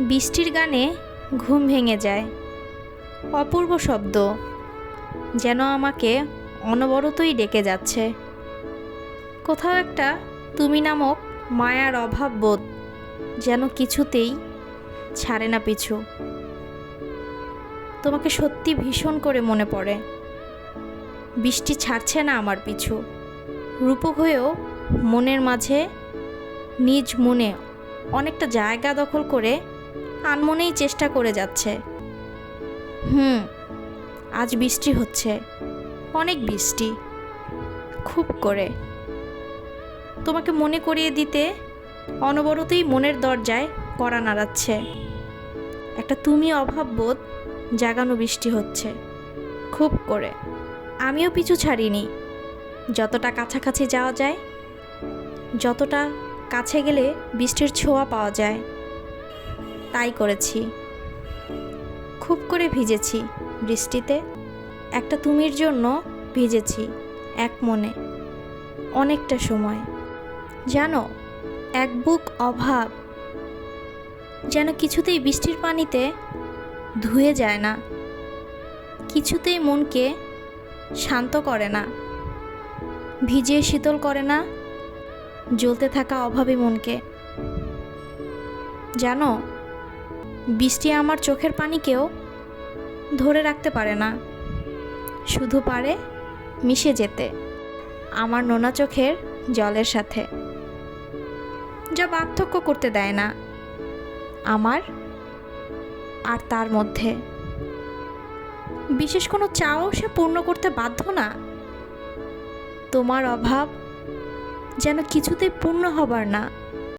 বৃষ্টির গানে ঘুম ভেঙে যায়। অপূর্ব শব্দ, যেন আমাকে অনবরতই ডেকে যাচ্ছে। কোথাও একটা তুমি নামক মায়ার অভাব বোধ যেন কিছুতেই ছাড়ে না পিছু। তোমাকে সত্যি ভীষণ করে মনে পড়ে। বৃষ্টি ছাড়ছে না আমার পিছু। রূপক হয়েও মনের মাঝে নিজ মনে অনেকটা জায়গা দখল করে আনমনেই চেষ্টা করে যাচ্ছে। হুম, আজ বৃষ্টি হচ্ছে। অনেক বৃষ্টি। খুব করে। তোমাকে মনে করিয়ে দিতে অনবরতই মনের দরজায় কড়া নাড়াচ্ছে। একটা তুমি অভাব বোধ জাগানো বৃষ্টি হচ্ছে। খুব করে। আমিও পিছু ছাড়িনি। যতটা কাছাকাছি যাওয়া যায়, যতটা কাছে গেলে বৃষ্টির ছোঁয়া পাওয়া যায়। তাই করেছি। খুব করে ভিজেছি বৃষ্টিতে। একটা তুমির জন্য ভিজেছি, এক মনে। অনেকটা সময়। জানো, এক বুক অভাব। যেন কিছুতেই বৃষ্টির পানিতে ধুয়ে যায় না। কিছুতেই মনকে শান্ত করে না। ভিজিয়ে শীতল করে না। জ্বলতে থাকা অভাবী মনকে। জানো বৃষ্টি আমার চোখের পানিকেও ধরে রাখতে পারে না। শুধু পারে মিশে যেতে, আমার নোনা চোখের জলের সাথে। যা পার্থক্য করতে দেয় না, আমার আর তার মধ্যে। বিশেষ কোনো চাও সে পূর্ণ করতে বাধ্য না। তোমার অভাব যেন কিছুতেই পূর্ণ হবার না।